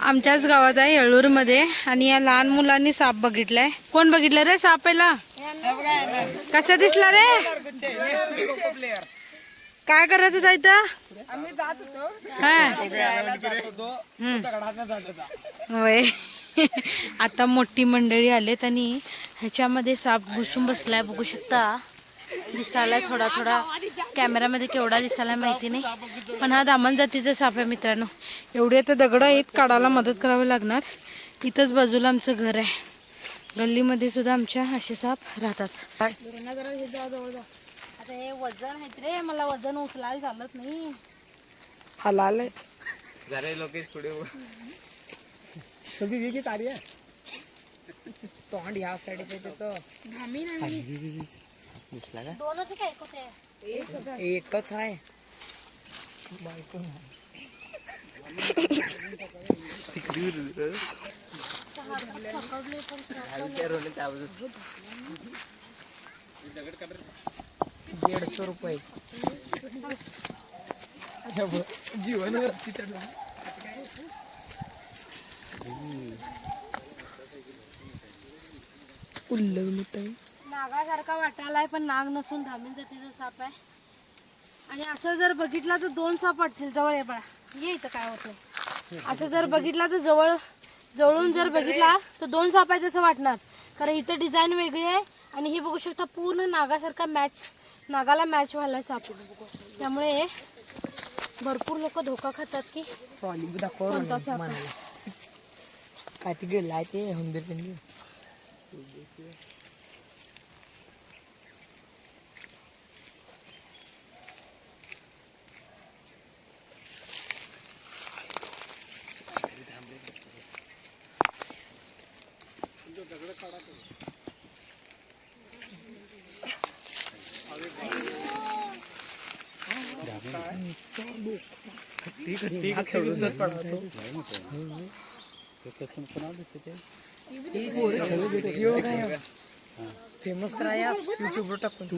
आमच्याच गावात आहे येळूरमध्ये. आणि या लहान मुलांनी साप बघितलाय. कोण बघितलं रे साप पहिला? कसा दिसला रे? काय करत होता इथं? होय. आता मोठी मंडळी आलेत आणि ह्याच्यामध्ये साप घुसून बसलाय बघू शकता. दिसायला थोडा थोडा. कॅमेरामध्ये केवढा दिसायला माहिती नाही. पण हा दामन जातीचा साप आहे मित्रांनो. एवढे आता दगड आहेत काढायला मदत करावी लागणार. इथंच बाजूला आमचं घर आहे. गल्लीमध्ये सुद्धा आमच्या असे साप राहतात. आता हे वजन आहेत रे मला वजन उचलायला चालत नाही. हलाल लोकेश पुढे तोंड ह्या साईड त्याचं. दिसला का? दोनच काय कुठे एकच आहे? दीडशे रुपये. जीवन उल्लग मिठाई नागासारखा वाटायलाय पण नाग नसून धामीन जातीचा साप आहे. आणि असं जर बघितला तर दोन साप वाटतील जवळ ये बळा. ये इथं काय होतं असं जर बघितला तर जवळ जवळून जर बघितला तर दोन साप आहे तसं वाटणार. कारण इथं डिझाईन वेगळी आहे आणि ही बघू शकता पूर्ण नागासारखा मॅच नागाला मॅच व्हायला साप त्यामुळे भरपूर लोक धोका खातात की कोणता साप आहे? काय ते गेलाय ते हुंदीर फ़ेमस कराया युट्यूब वर टाकून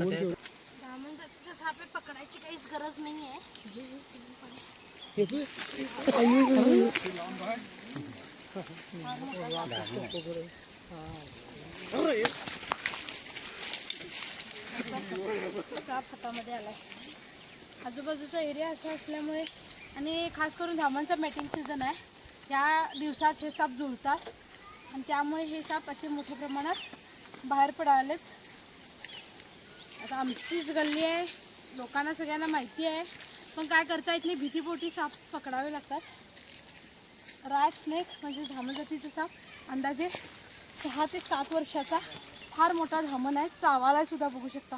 साप पकडायची काहीच गरज नाही आहे साप हातामध्ये आलाय. आजूबाजूचा एरिया असा असल्यामुळे आणि खास करून धामांचा मॅटिंग सीझन आहे. या दिवसात हे साप जुळतात आणि त्यामुळे हे साप असे मोठ्या प्रमाणात बाहेर पडालेत. आता आमचीच गल्ली आहे. लोकांना सगळ्यांना माहिती आहे. पण काय करता येत नाही भीतीपोटी साप पकडावे लागतात. राय स्नेक म्हणजे धामजातीचा साप. अंदाजे सहा ते सात वर्षाचा फार मोठा धामण आहे. चावाला सुद्धा बघू शकता.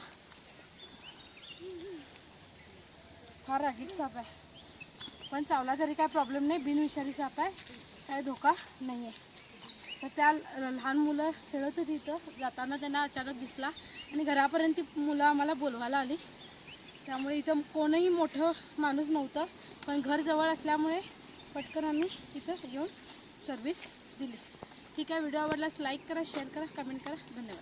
फार रागीट साप आहे. पण चावला तरी काय प्रॉब्लेम नाही. बिनविषारी साप आहे. काय धोका नाही आहे तर त्या लहान मुलं खेळत होती इथं. जाताना त्यांना अचानक दिसला आणि घरापर्यंत ती मुलं आम्हाला बोलवायला आली. त्यामुळे इथं कोणही मोठं माणूस नव्हतं. पण घर जवळ असल्यामुळे पटकन आम्ही इथं येऊन सर्विस दिली. ठीक आहे व्हिडिओ आवडल्यास लाईक करा शेअर करा कमेंट करा. धन्यवाद.